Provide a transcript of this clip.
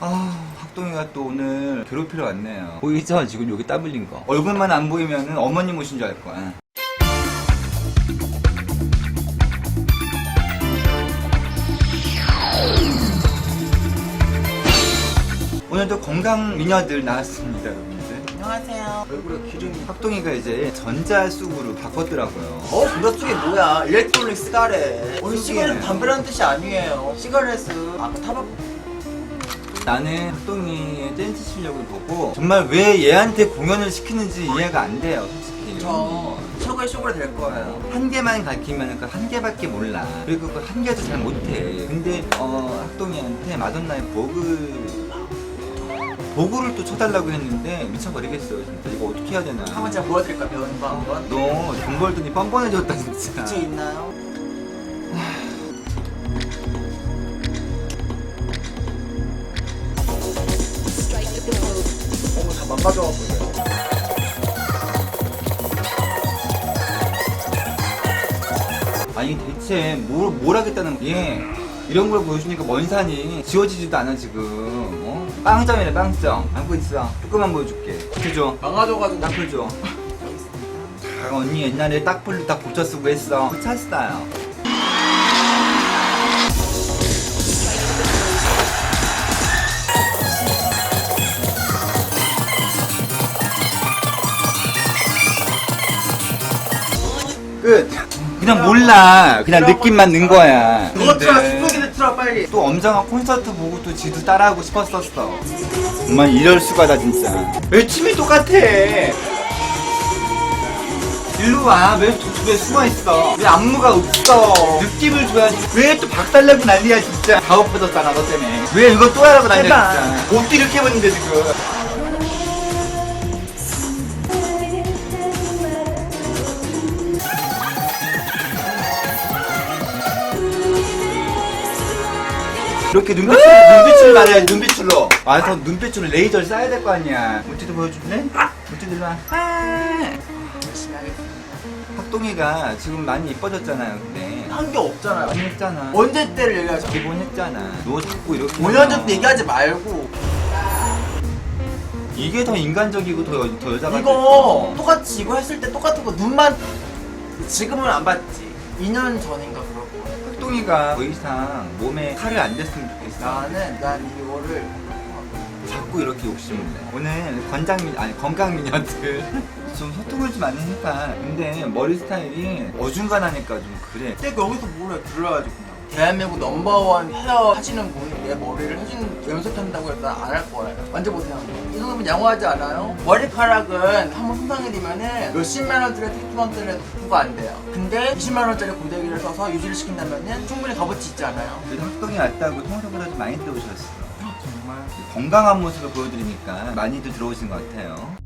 아, 학동이가 또 오늘 괴롭히러 왔네요. 보이죠? 지금 여기 땀 흘린 거. 얼굴만 안 보이면은 어머님 오신 줄 알 거야. 오늘도 건강 미녀들 나왔습니다, 여러분들. 안녕하세요. 얼굴에 기름이 학동이가 이제 전자쑥으로 바꿨더라고요. 어, 전자 쪽이 뭐야? 일렉트로닉 시가렛. 우리 쑥이네. 시가렛 담배라는 뜻이 아니에요. 시가렛은 아까 타박 나는 학동이의 댄스 실력을 보고 정말 왜 얘한테 공연을 시키는지 이해가 안 돼요, 솔직히. 저 최고의 쇼가 될 거예요. 한 개만 가르치면 그한 개밖에 몰라. 그리고 그 한 개도 잘 못해. 근데 어 학동이한테 마돈나의 보그 보고를 또 쳐달라고 했는데 미쳐버리겠어요. 진짜 이거 어떻게 해야 되나? 한번 제가 보여드릴까요? 배우는 거 한번. 너 돈 벌더니 뻔뻔해졌다 진짜. 그치 있나요? 가져갖고 아니 대체 뭘, 뭘 하겠다는 얘 이런 걸 보여주니까 먼 산이 지워지지도 않아 지금. 어? 빵점이래 빵점. 안고 있어. 조금만 보여줄게. 해줘. 망가져가지고 딱풀 줘. 언니 옛날에 딱풀로 딱 고쳐 쓰고 했어. 그 찼어요. 끝. 그냥 몰라. 그냥 느낌만 는 거야. 그거 틀어 근데 스포기를 틀어 빨리. 또 엄정한 콘서트 보고 또 지도 따라하고 싶었었어. 정말 이럴 수가 다 진짜. 왜 춤이 똑같아? 일로 와. 왜 저쪽에 숨어 있어? 왜 안무가 없어? 느낌을 줘야지. 왜 또 박달내고 난리야 진짜. 다 엎어졌잖아 너 때문에. 왜 이거 또 하라고 난리야 제발. 진짜. 옷도 이렇게 입었는데 지금. 이렇게 눈빛, 눈빛을 말해야 지, 눈빛으로. 와서 눈빛으로 레이저를 쏴야 될 거 아니야. 물티도 보여줄래? 물티도 일로 와. 아. 학동이가 지금 많이 이뻐졌잖아요, 근데. 한 게 없잖아요. 했잖아. 언제 때를 얘기하죠? 기본 했잖아. 너 자꾸 이렇게. 5년 하면 전 얘기하지 말고 이게 더 인간적이고 더, 여- 더 여자가. 이거 똑같이 이거 했을 때 똑같은 거 눈만 지금은 안 봤지 2년 전인가 그러 고 학동이가 더 이상 몸에 칼을 안 댔으면 좋겠어. 나는 난 이거를 자꾸 이렇게 욕심을 내. 오늘 건장미, 아니, 건강 미녀들. 좀 소통을 좀 많이 해봐. 근데 머리 스타일이 어중간하니까 좀 그래. 내가 여기서 뭘 해? 들어야지 그냥 대한민국 넘버원 헤어 하시는 분이 내 머리를 해준 연습한다고 해서 안 할 거예요 만져보세요 한번 이 정도면 양호하지 않아요? 머리카락은 한번 손상해지면은 몇십만 원짜리 트리트먼트를 복구가 안 돼요 근데 20만 원짜리 고데기를 써서 유지를 시킨다면은 충분히 값어치 있지 않아요? 그래도 학동이 왔다고 통화보다 좀 많이 들어오셨어. 정말 건강한 모습을 보여드리니까 많이들 들어오신 것 같아요.